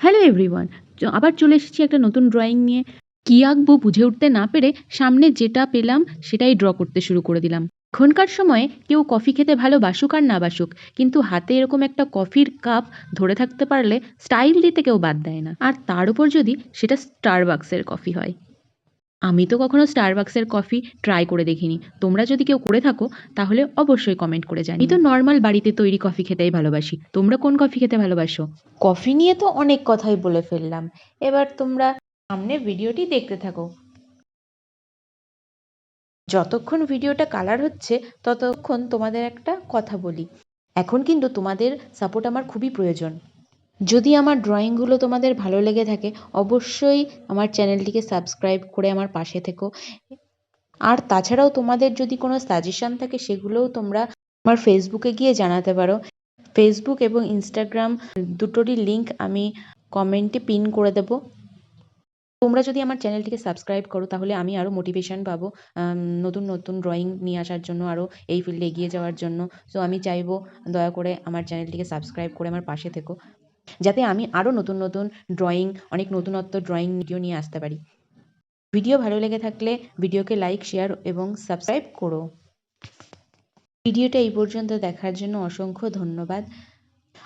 Hello everyone আবার চলে এসেছি একটা নতুন ড্রয়িং নিয়ে। কী আঁকবো বুঝে উঠতে না পেরে সামনে যেটা পেলাম সেটাই ড্র করতে শুরু করে দিলাম। এখনকার সময়ে কেউ কফি খেতে ভালো বাসুক আর না বাসুক, কিন্তু হাতে এরকম একটা কফির কাপ ধরে থাকতে পারলে স্টাইল দিতে কেউ বাদ দেয় না। আর তার উপর যদি সেটা স্টারবাক্সের কফি হয়। আমি তো কখনো স্টারবাক্সের কফি ট্রাই করে দেখিনি। তোমরা যদি কেউ করে থাকো, তাহলে অবশ্যই কমেন্ট করে জানি তো নর্মাল বাড়িতে তৈরি কফি খেতেই ভালোবাসি। তোমরা কোন কফি খেতে ভালোবাসো? কফি নিয়ে তো অনেক কথাই বলে ফেললাম। এবার তোমরা সামনে ভিডিওটি দেখতে থাকো। যতক্ষণ ভিডিওটা কালার হচ্ছে, ততক্ষণ তোমাদের একটা কথা বলি। এখন কিন্তু তোমাদের সাপোর্ট আমার খুবই প্রয়োজন। যদি আমার ড্রয়িংগুলো তোমাদের ভালো লেগে থাকে, অবশ্যই আমার চ্যানেলটিকে সাবস্ক্রাইব করে আমার পাশে থেকো। আর তাছাড়াও তোমাদের যদি কোনো সাজেশান থাকে, সেগুলোও তোমরা আমার ফেসবুকে গিয়ে জানাতে পারো। ফেসবুক এবং ইনস্টাগ্রাম দুটোরই লিংক আমি কমেন্টে পিন করে দেবো। তোমরা যদি আমার চ্যানেলটিকে সাবস্ক্রাইব করো, তাহলে আমি আরও মোটিভেশন পাবো নতুন নতুন ড্রয়িং নিয়ে আসার জন্য আরও এই ফিল্ডে এগিয়ে যাওয়ার জন্য। সো আমি চাইব, দয়া করে আমার চ্যানেলটিকে সাবস্ক্রাইব করে আমার পাশে থেকো। যাতে আমি আরও নতুন নতুন ড্রয়িং অনেক নতুনত্ব ড্রয়িং ভিডিও নিয়ে আসতে পারি। ভিডিও ভালো লেগে থাকলে ভিডিওকে লাইক শেয়ার এবং সাবস্ক্রাইব করো। ভিডিওটা এই পর্যন্ত দেখার জন্য অসংখ্য ধন্যবাদ।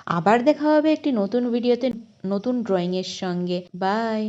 আবার দেখা হবে একটি নতুন ভিডিওতে নতুন ড্রয়িংয়ের সঙ্গে। বাই